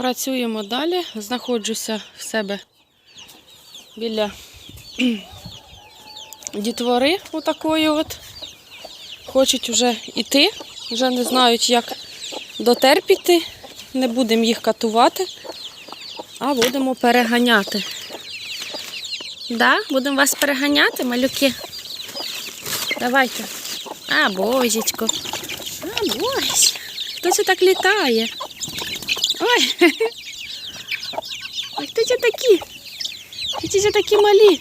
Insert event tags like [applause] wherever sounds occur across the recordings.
Працюємо далі. Знаходжуся в себе біля [clears throat] дітвори отакої от. Хочуть вже йти, вже не знають, як дотерпіти. Не будемо їх катувати, а будемо переганяти. Да? Будемо вас переганяти, малюки. Давайте. А, божечко. А, боже. Хто це так літає? Ой. А хто це такі? Хто це такі малі?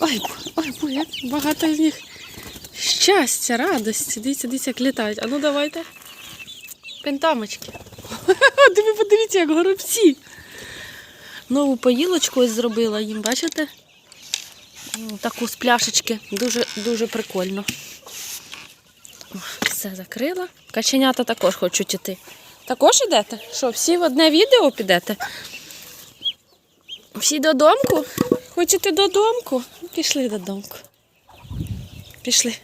Ой, ой, бо, багато з них щастя, радості. Дивіться, дивіться, як літають. А ну давайте. Пентамочки. [laughs] Диви, подивіться, як горобці. Нову поїлочку ось зробила їм, бачите? Таку з пляшечки. Дуже, дуже прикольно. Все закрила. Каченята також хочуть іти. Також ідете? Що, всі в одне відео підете? Всі додомку? Хочете додомку? Пішли додомку. Пішли.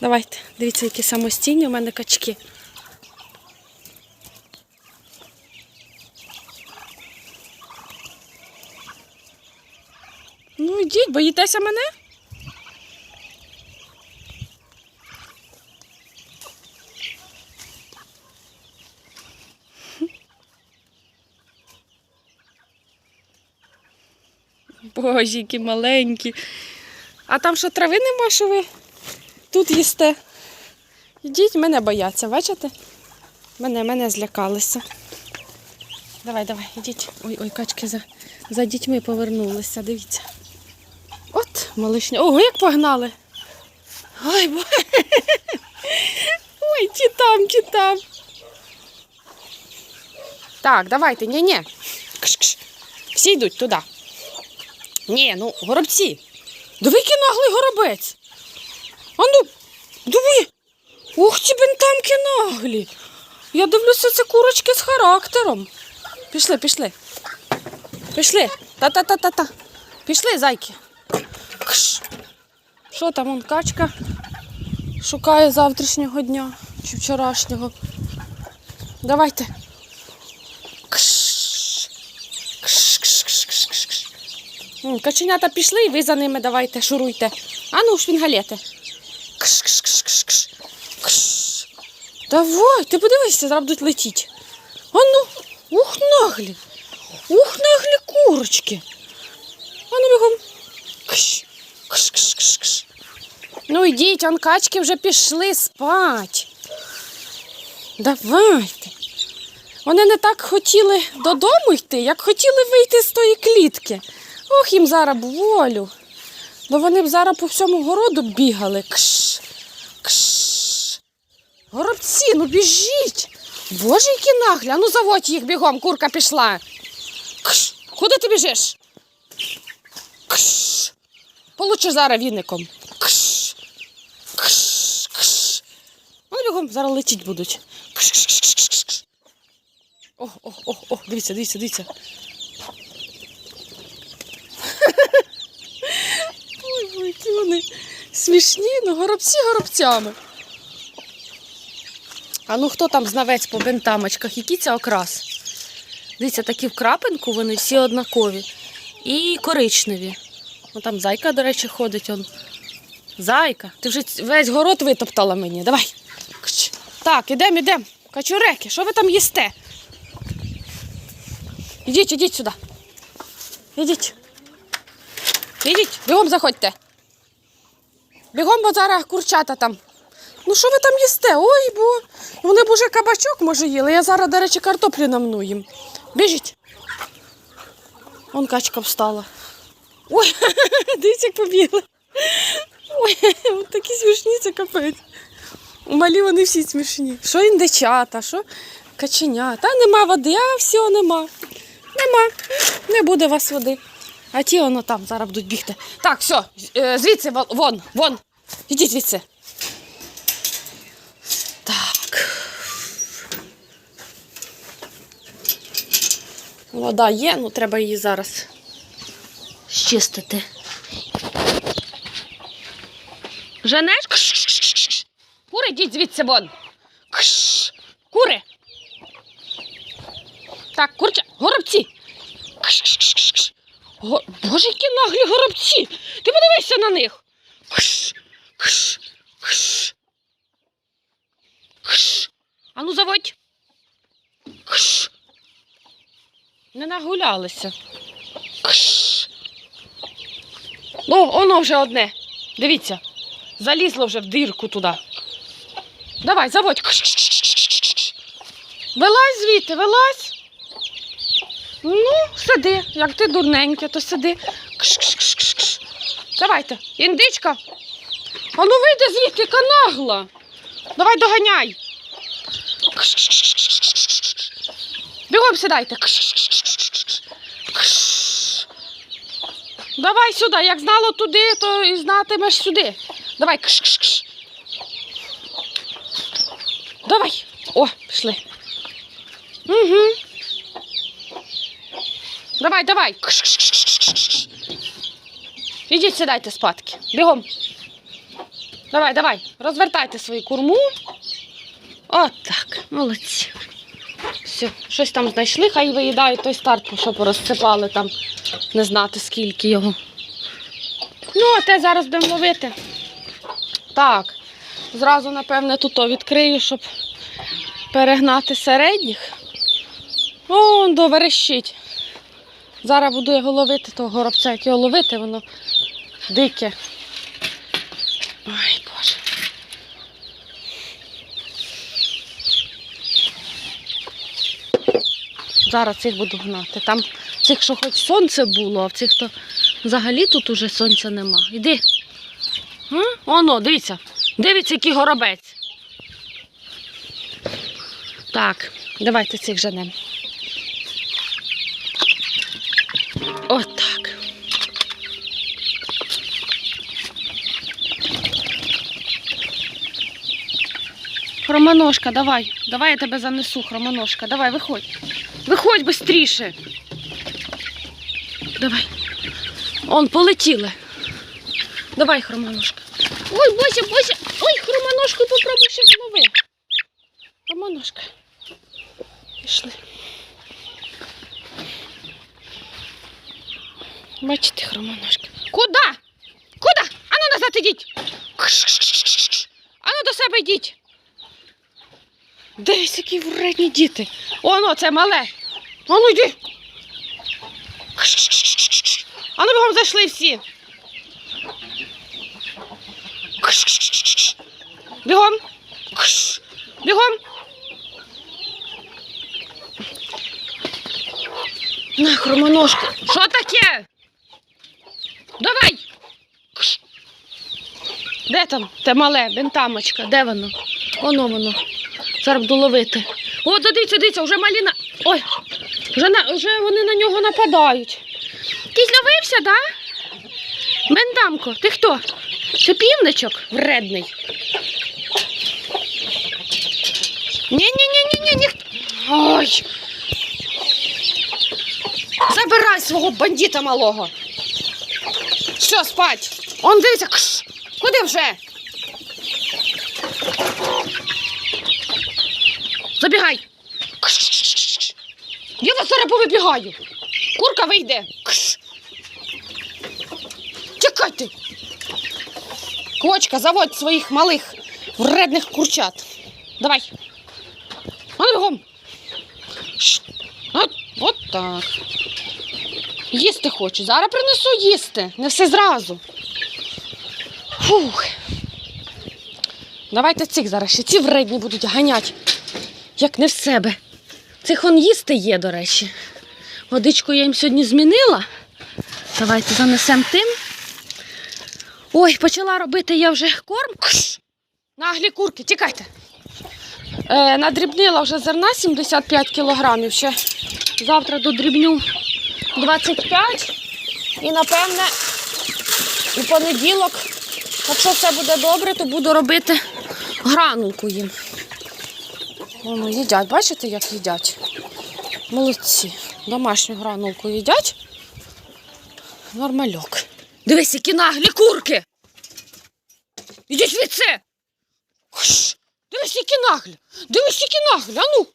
Давайте. Дивіться, які самостійні у мене качки. Ну, йдіть, боїтеся мене? Боже, які маленькі. А там що трави нема, що ви тут їсте? Йдіть, мене бояться, бачите? Мене, мене злякалися. Давай, давай, ідіть. Ой, ой, качки за, за дітьми повернулися, дивіться. От, малишня. Ого, як погнали. Ой, бо... Ой, ті там, ті там. Так, давайте, ні-ні. Всі йдуть туди. Ні, ну, горобці. Диви, наглий горобець. А ну, диви. Ух, ці бентамки наглі. Я дивлюся, це курочки з характером. Пішли, пішли. Пішли. Та-та-та-та-та. Пішли, зайки. Кш. Що там он качка? Шукає завтрашнього дня чи вчорашнього. Давайте. Кш. Кш, кш, кш, кш, кш, кш. М, Каченята пішли і ви за ними давайте, шуруйте. А ну, швінгалети. Кш, кш, кш, кш, кш. Кш. Давай, ти подивися, зараз будуть летіть. А ну, ух, наглі. Ух, наглі курочки. А ну бігом. Кш, кш, кш, кш, кш. Ну йдіть, он качки вже пішли спать. Давайте. Вони не так хотіли додому йти, як хотіли вийти з тої клітки. Ох, їм зараз б волю. Бо вони б зараз по всьому городу бігали. Кш, кш. Горобці, ну біжіть. Боже, які наглі. Ну заводь їх бігом, курка пішла. Кш. Куди ти біжиш? Кш. Получиш зараз віником. Кш. Кш. Кш. Ну, бігом зараз летіть будуть. Кш, кш, кш, кш, кш, кш. О, о, о, о, дивіться, дивіться, дивіться. Ой, ой, які вони смішні, ну горобці горобцями. А ну хто там знавець по бентамочках? Який це окрас? Дивіться, такі в крапинку вони всі однакові. І коричневі. Ну там зайка, до речі, ходить. Он. Зайка, ти вже весь город витоптала мені. Давай. Так, ідемо, ідемо. Качуреки, що ви там їсте? Ідіть, ідіть сюди. Ідіть. Ідіть, бігом заходьте. Бігом, бо зараз курчата там. Ну що ви там їсте? Ой, бо вони б уже кабачок може їли. Я зараз, до речі, картоплі намну їм. Біжіть. Вон качка встала. Ой, [laughs] дивіться, як побігли. Ой, от такі смішні, це капець. Малі вони всі смішні. Що індичата, що каченя. Та нема води, а всього нема. Нема. Не буде у вас води. А ті воно там зараз будуть бігти. Так, все, звідси вон, вон, Ідіть звідси. Так. Вода є, ну треба її зараз щистити. Женеш? Кури, йдіть звідси вон. Кури. Так, курча, горобці. Боже, які наглі горобці. Ти подивися на них. Кш, кш, кш. Кш. Ану, заводь. Кш. Не нагулялися. Кш. О, воно вже одне. Дивіться. Залізло вже в дирку туди. Давай, заводь. Кш-кш-кш-кш-кш. Вилазь звідти, вилазь. Ну, сиди. Як ти дурненька, то сиди. Кш-кш-кш-кш. Давайте, індичка. А ну вийди звідти, яка нагла. Давай доганяй. Сідайте. Давай сюди. Як знало туди, то і знатимеш сюди. Давай. Давай. О, пішли. Угу. Давай, давай. Ідіть сідайте спадки. Бігом. Давай, давай. Розвертайте свою курму. От так. Молодці. Все, щось там знайшли, хай виїдають той старт, що порозсипали там, не знати скільки його. Ну, а те зараз будемо ловити. Так. Зразу, напевне, тут відкрию, щоб перегнати середніх. О, до верещить. Зараз буду його ловити, того горобця, як його ловити, воно дике. Ой, Боже. Зараз цих буду гнати. Там цих, що хоч сонце було, а в цих то взагалі тут уже сонця нема. Іди. Оно, дивіться. Дивіться, який горобець. Так, давайте цих женемо. Отак. Хромоножка, давай. Давай я тебе занесу, хромоножка. Давай, виходь. Виходь швидше. Давай. Он полетіли. Давай, хромоножка. Ой, боже, боже. Ой, хромоножку попробуй ще злови. Хромоножка. Пішли. Бачите, хромоножка. Куда? Куда? Ану назад ідіть. Ану до себе йдіть. Дивись, які вредні діти. Оно, це мале. Ану йди. Кш-кш-кш-кш-кш. Ану бігом зайшли всі. Бігом. Бігом. На, хромоножку. Що таке? Давай. Де там? Те мале, бентамочка, де воно? Воно воно. Зараз буду ловити. О, дивіться, дивіться, вже малі на. Ой, вже, на... вже вони на нього нападають. Ти зловився, так? Да? Бентамко, ти хто? Це півничок вредний. Ні-ні-ні-ні-ні. Ой. Забирай свого бандита малого. Все, спать. Он дивиться. Кш. Куди вже? Забігай. Я вас зараз повибігаю. Курка вийде. Кш. Тікайте. Кочка, заводь своїх малих вредних курчат. Давай. А бігом. От, от так. Їсти хочу. Зараз принесу їсти. Не все зразу. Фух. Давайте цих зараз ще ці вредні будуть ганяти, як не в себе. Цих он їсти є, до речі. Водичку я їм сьогодні змінила. Давайте занесемо тим. Ой, почала робити я вже корм. Кш! Наглі курки, тікайте. Е, надрібнила вже зерна 75 кілограмів. Ще завтра додрібню 25. І напевне у понеділок, якщо все буде добре, то буду робити гранулку їм. Воно їдять, бачите, як їдять? Молодці. Домашню гранулку їдять. Нормальок. Дивись, які наглі курки. Ідіть від це. Дивись, які наглі. Дивись, які наглі, а ну.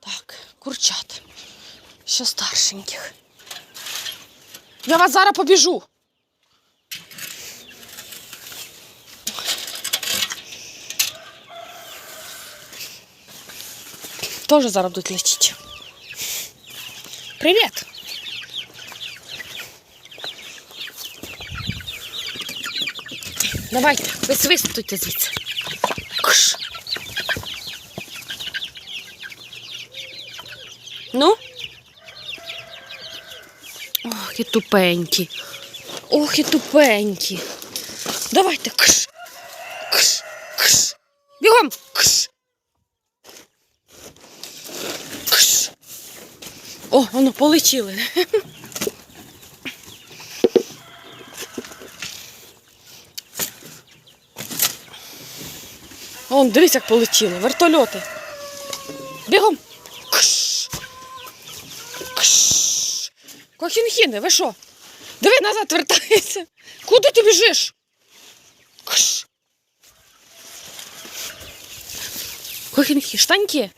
Так, курчат. Ще старшеньких. Я вас зараз побіжу. Тоже зараз будуть летіти. Привіт! Давайте, висвистуйте звідси. Кш. Ну? Ох, і тупенькі. Ох, і тупенькі. Давайте. Кш. Кш. Бігом. Кш. Кш. О, воно полетіли. Вон, дивись, як полетіли. Вертольоти. Бігом. Кш. Кш. Кохінхіни, ви що? Диви, назад вертається. Куди ти біжиш? Кш. Кохінхі, штаньки.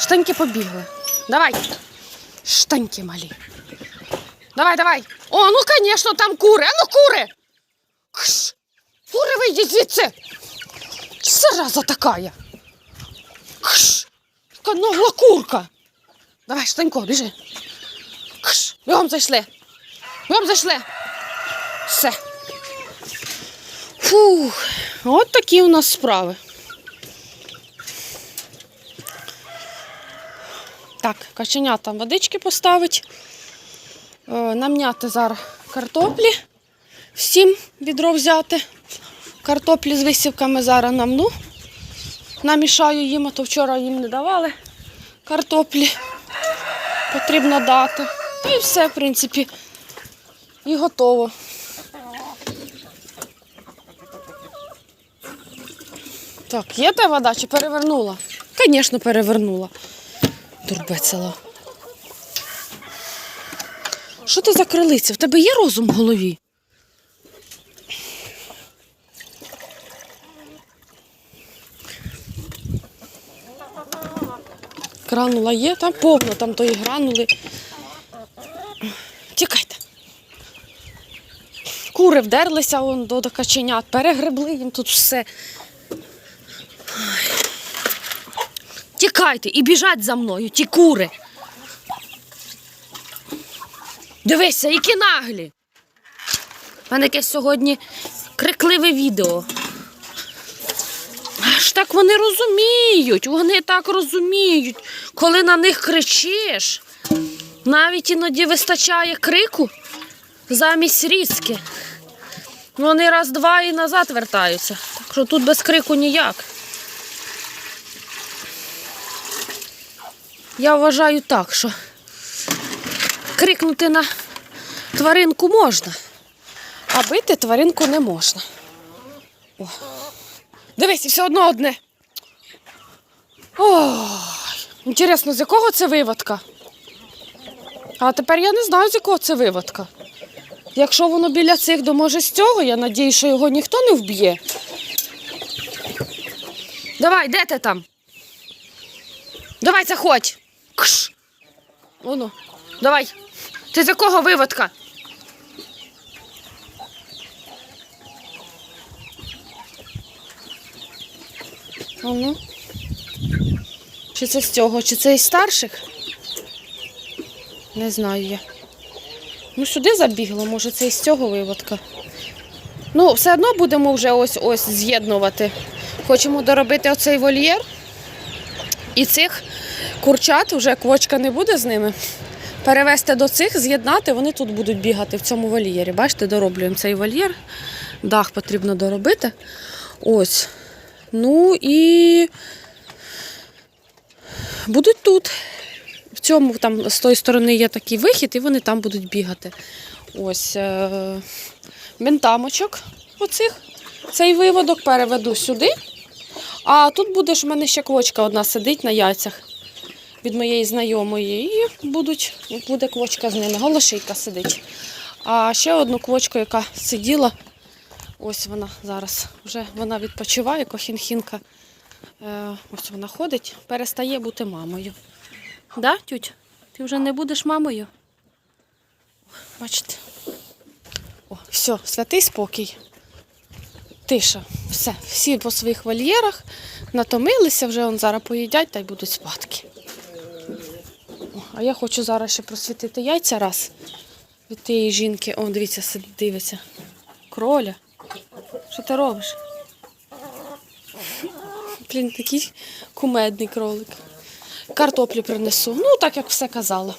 Штаньки побігли. Давай. Штаньки малі. Давай, давай. О, ну, звісно, там кури. А ну, кури. Кш. Кури, вийдіть звідси. Зараза такая. Кш. Ногла курка. Давай, штанько, біжи. Кш. Бігом зайшли. Бігом зайшли. Все. Фух. От такі у нас справи. Так, каченятам водички поставить. Е, намняти зараз картоплі. Всім відро взяти. Картоплі з висівками зараз намну. Намішаю їм, а то вчора їм не давали картоплі. Потрібно дати. Та і все, в принципі, і готово. Так, є та вода чи перевернула? Звісно, перевернула. Дурбецела. Що ти за крилиця? В тебе є розум в голові? Гранула є, там повно, там тої гранули. Тікайте. Кури вдерлися до каченят, перегребли їм тут все. Ой. Тікайте і біжать за мною, ті кури. Дивися, які наглі. У мене якесь сьогодні крикливе відео. Аж так вони розуміють, вони так розуміють, коли на них кричиш. Навіть іноді вистачає крику замість різки. Вони раз-два і назад вертаються. Так що тут без крику ніяк. Я вважаю так, що крикнути на тваринку можна, а бити тваринку не можна. О. Дивись, все одно одне. Інтересно, з якого це виводка? А тепер я не знаю, з якого це виводка. Якщо воно біля цих, то може з цього, я надію, що його ніхто не вб'є. Давай, де ти там? Давай заходь. Кш. Воно. Давай. Ти з якого виводка? Ану. Чи це з цього, чи це із старших? Не знаю я. Ну, сюди забігло, може це із цього виводка. Ну, все одно будемо вже ось ось з'єднувати. Хочемо доробити оцей вольєр. І цих курчат вже квочка не буде з ними. Перевести до цих, з'єднати, вони тут будуть бігати в цьому вольєрі. Бачите, дороблюємо цей вольєр. Дах потрібно доробити. Ось. Ну і будуть тут. В цьому там з тої сторони є такий вихід, і вони там будуть бігати. Ось е- бентамочок оцих. Цей виводок переведу сюди. А тут буде ж в мене ще квочка одна сидить на яйцях від моєї знайомої. І будуть, буде квочка з ними. Голошийка сидить. А ще одну квочку, яка сиділа, ось вона зараз. Вже вона відпочиває, кохінхінка. Е, ось вона ходить, перестає бути мамою. Да, тють? Ти вже не будеш мамою? Бачите? О, все, святий спокій. Тиша. Все, всі по своїх вольєрах натомилися, вже он зараз поїдять та й будуть спадки. А я хочу зараз ще просвітити яйця раз від тієї жінки. О, дивіться, дивиться. Кроля. Що ти робиш? Блін, такий кумедний кролик. Картоплю принесу. Ну, так як все казала.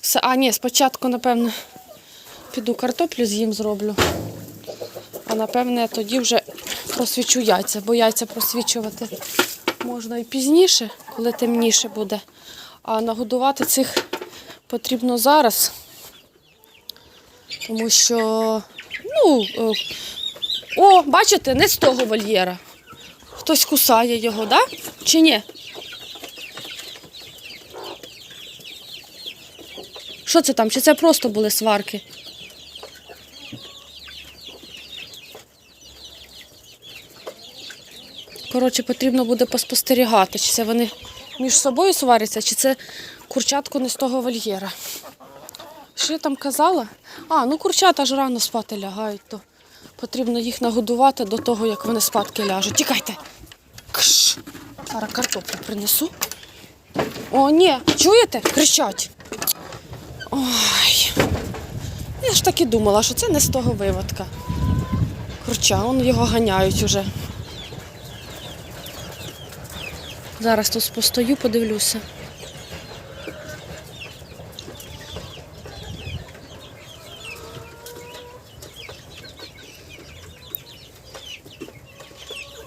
Все, а, ні, спочатку, напевно, піду картоплю з'їм зроблю. А напевне тоді вже просвічу яйця, бо яйця просвічувати можна і пізніше, коли темніше буде. А нагодувати цих потрібно зараз. Тому що, ну, е, о, бачите, не з того вольєра. Хтось кусає його, да? Чи ні? Що це там? Чи це просто були сварки? Коротше, потрібно буде поспостерігати, чи це вони між собою сваряться, чи це курчатку не з того вольєра. Що я там казала? А, ну курчата ж рано спати лягають, то потрібно їх нагодувати до того, як вони спадки ляжуть. Тікайте. Кш. Зараз картоплю принесу. О, ні, чуєте? Кричать. Ой. Я ж так і думала, що це не з того виводка. Курча, он його ганяють уже. Зараз тут постою, подивлюся.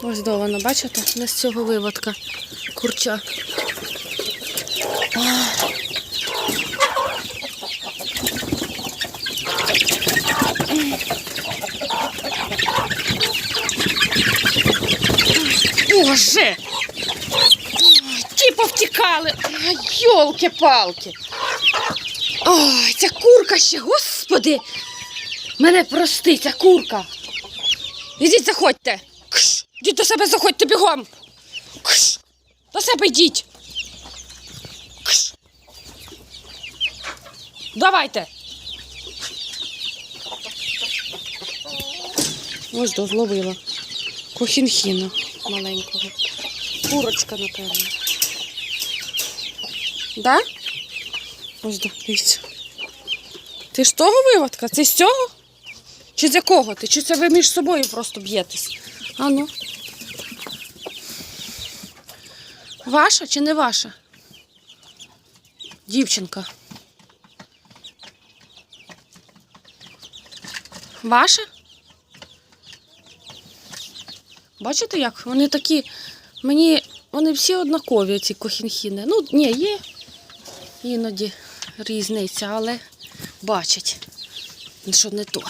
Ось до бачите? Не з цього виводка. Курча. Боже! Ті. Йолки-палки. Ой, ця курка ще, господи. Мене прости, ця курка. Ідіть, заходьте. Кш, ідіть до себе, заходьте бігом. Кш, до себе йдіть. Кш. Давайте. Ось зловила. Кохінхіна маленького. Курочка, напевно. Да? Ось дивіться. Ти ж того виводка? Це з цього? Чи з якого ти? Чи це ви між собою просто б'єтесь? А ну. Ваша чи не ваша? Дівчинка. Ваша? Бачите як? Вони такі. Мені. Вони всі однакові, ці кохінхіни. Ну, ні, є іноді різниця, але бачать, що не то.